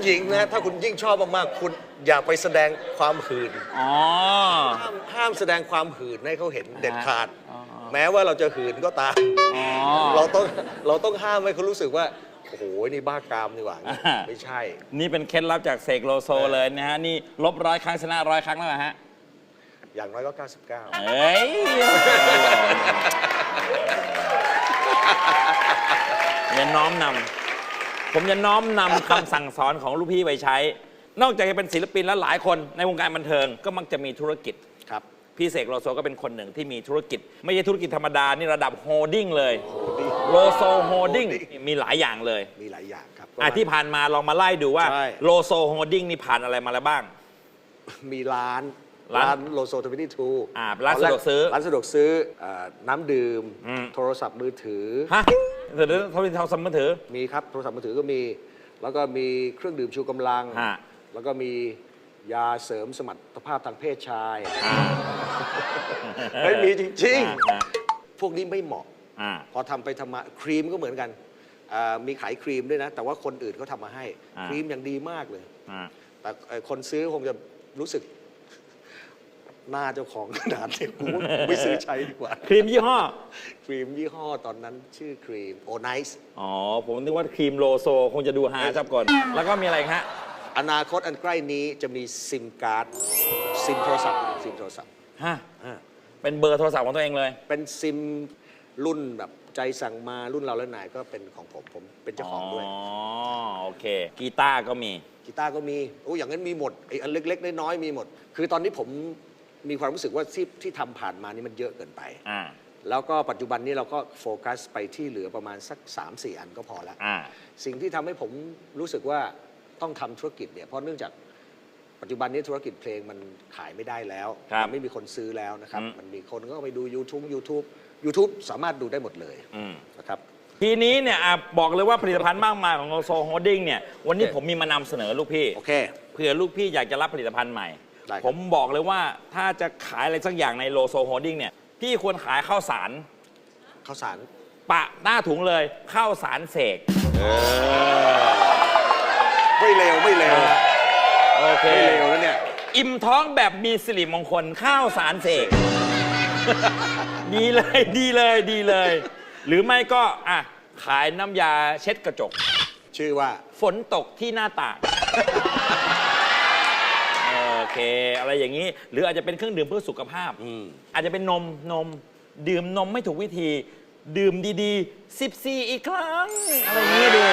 ผู้หญิงนะถ้าคุณยิ่งชอบมากๆคุณอย่าไปแสดงความหื่นอ๋อ ห้ามห้ามแสดงความหื่นให้เขาเห็นเด็ดขาด อ๋อ แม้ว่าเราจะหื่นก็ตามอ๋อ เราต้องเราต้องห้ามให้เขารู้สึกว่าโอ้โหนี่บ้ากามนี่หว่าอ่า ไม่ใช่ นี่เป็นเคล็ดลับจากเสกโลโซเลยนะฮะ นี่ลบร้อยครั้งชนะร้อยครั้งแล้วเหรอฮะ อย่างน้อยก็ 99 เอ้ย อย่าน้อมนำ ผมจะน้อมนำคำสั่งสอนของลูกพี่ไปใช้ นอกจากจะเป็นศิลปินแล้วหลายคนในวงการบันเทิงก็มักจะมีธุรกิจ ครับ พี่เสกโลโซก็เป็นคนหนึ่งที่มีธุรกิจ ไม่ใช่ธุรกิจธรรมดา นี่ระดับโฮดดิ้งเลยดีโลโซโฮดดิ้งมีหลายอย่างเลยมีหลายอย่างครับ อะที่ผ่านมาลองมาไล่ดูว่าใช่ โลโซโฮดดิ้งนี่ผ่านอะไรมาแล้วบ้าง มีร้านร้านร้านโลโซทวิตี้ทูอ่าร้านสะดวกซื้อร้านสะดวกซื้อเอ่อน้ำดื่มอืมโทรศัพท์มือถือ ฮะ เดี๋ยวๆเขาเป็นเขาสมมือถือมีครับโทรศัพท์มือถือก็มี แล้วก็มีเครื่องดื่มชูกำลัง ฮะ แล้วก็มียาเสริมสมรรถภาพทางเพศชายอ่าไม่มีจริง อ่าๆ พวกนี้ไม่เหมาะ อ่า พอทำไปทำมาครีมก็เหมือนกันอ่ามีขายครีมด้วยนะ แต่ว่าคนอื่นเขาทำมาให้ อ่า ครีมอย่างดีมากเลย อ่า แต่เอ่อคนซื้อคงจะรู้สึก หน้าเจ้าของขนาดนี้กูไม่ซื้อใช้ดีกว่า ครีมยี่ห้อ ครีมยี่ห้อตอนนั้นชื่อครีมโอไนส์อ๋อ ผมนึกว่าครีมโลโซ คงจะดูฮาจับก่อน แล้วก็มีอะไรอีกฮะ อนาคตอันใกล้นี้จะมีซิมการ์ดซิมโทรศัพท์ซิมโทรศัพท์ฮะ อ่าเป็นเบอร์โทรศัพท์ของตัวเองเลย เป็นซิมรุ่นแบบใจสั่งมารุ่นเราและนายก็เป็นของผมผมเป็นเจ้าของด้วย อ๋อ โอเค กีตาร์ก็มี กีตาร์ก็มีโอ้อย่างนั้นมีหมดไอ้อันเล็ก ๆ น้อยๆมีหมด คือตอนนี้ผม มีความรู้สึกว่าที่ที่ทำผ่านมานี่มันเยอะเกินไป อ่า แล้วก็ปัจจุบันนี้เราก็โฟกัสไปที่เหลือประมาณสัก 3 4 อันก็พอแล้วอ่า สิ่งที่ทำให้ผมรู้สึกว่าต้องทำธุรกิจเนี่ยเพราะเนื่องจากปัจจุบันนี้ธุรกิจเพลงมันขายไม่ได้แล้วครับมันไม่มีคนซื้อแล้วนะครับ อืม มันมีคนก็ไปดู YouTube YouTube YouTube สามารถดูได้หมดเลยอืม นะครับ ทีนี้เนี่ยอะบอกเลยว่าผลิตภัณฑ์มากมายของโลโซโฮดดิ้งเนี่ย วันนี้โอเค ผมมีมานำเสนอลูกพี่ โอเค เผื่อลูกพี่อยากจะรับผลิตภัณฑ์ใหม่ ได้ครับ ผมบอกเลยว่าถ้าจะขายอะไรสักอย่างในโลโซโฮดดิ้งเนี่ยพี่ควรขายข้าวสาร ข้าวสาร ปะหน้าถุงเลยข้าวสารเสกไม่เร็วไม่เร็วโอเค ไม่เร็วแล้วเนี่ย อิ่มท้องแบบมีสิริมงคลข้าวสารเสก ดีเลยดีเลยดีเลย หรือไม่ก็อะขายน้ำยาเช็ดกระจก ชื่อว่าฝนตกที่หน้าต่างโอ เค อะไรอย่างนี้ หรืออาจจะเป็นเครื่องดื่มเพื่อสุขภาพ อืม อาจจะเป็นนมนม ดื่มนมไม่ถูกวิธี ดื่มดีๆ14อีกครั้ง อะไรอย่างนี้ดี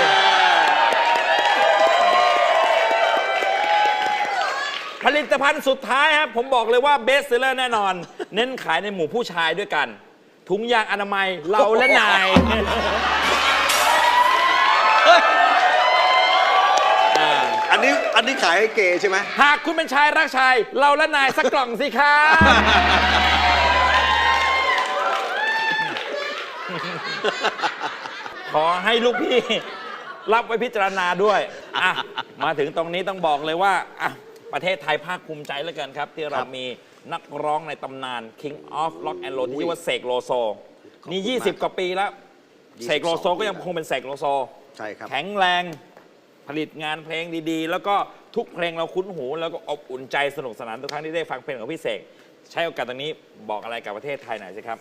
ผลิตภัณฑ์สุดท้ายครับผมบอกเลยว่าเบสเซอร์แน่นอน เน้นขายในหมู่ผู้ชายด้วยกัน ถุงยางอนามัยเราและนาย อ่า อันนี้อันนี้ขายให้เกย์ใช่ไหมหากคุณเป็นชายรักชาย เราและนายสักกล่องสิครับขอให้ลูกพี่ รับไว้พิจารณาด้วยอะมาถึงตรงนี้ต้องบอกเลยว่าอะประเทศไทยภาคภูมิใจเหลือเกินครับ ที่เรามีนักร้องในตำนาน King of Rock and Roll ที่ชื่อว่าเสกโลโซ นี่ 20 กว่าปีแล้ว เสกโลโซก็ยังคงเป็นเสกโลโซ ใช่ครับ แข็งแรง ผลิตงานเพลงดีๆ แล้วก็ทุกเพลงเราคุ้นหู แล้วก็อบอุ่นใจสนุกสนานทุกครั้งที่ได้ฟังเพลงของพี่เสกใช้โอกาสตรงนี้บอกอะไรกับประเทศไทยหน่อยสิครับ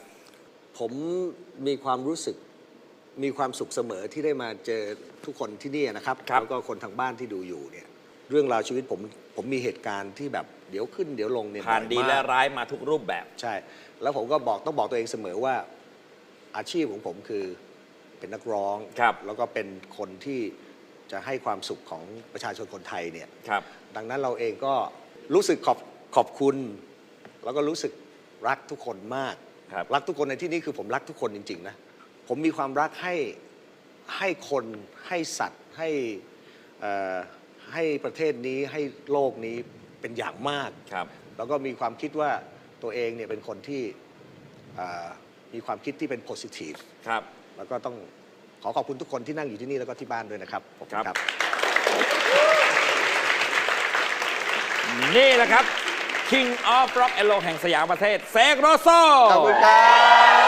ผมมีความรู้สึกมีความสุขเสมอที่ได้มาเจอทุกคนที่นี่นะครับครับแล้วก็คนทางบ้านที่ดูอยู่เนี่ยเรื่องราวชีวิตผมผมมีเหตุการณ์ที่แบบเดี๋ยวขึ้นเดี๋ยวลงเนี่ยผ่านบ่อยดีมากและร้ายมาทุกรูปแบบ ใช่ แล้วผมก็บอกต้องบอกตัวเองเสมอว่าอาชีพของผมคือเป็นนักร้องครับแล้วก็เป็นคนที่ จะให้ความสุขของประชาชนคนไทยเนี่ยครับ ดังนั้นเราเองก็รู้สึกขอบขอบคุณ แล้วก็รู้สึกรักทุกคนมากครับ รักทุกคนในที่นี้คือผมรักทุกคนจริงๆนะผมมีความรักให้ให้คนให้สัตว์ให้เอ่อให้ประเทศนี้ให้โลกนี้เป็นอย่างมาก ครับ แล้วก็มีความคิดว่าตัวเองเนี่ยเป็นคนที่เอ่อมีความคิดที่เป็น positive ครับ แล้วก็ต้องข อขอบคุณทุกคนที่นั่งอยู่ที่นี่แล้วก็ที่บ้านด้วยนะครับขอบคุณคครัรับบนี่แหละครับ King of Rock and Roll แห่งสยามประเทศเสกโลโซ ขอบคุณครับ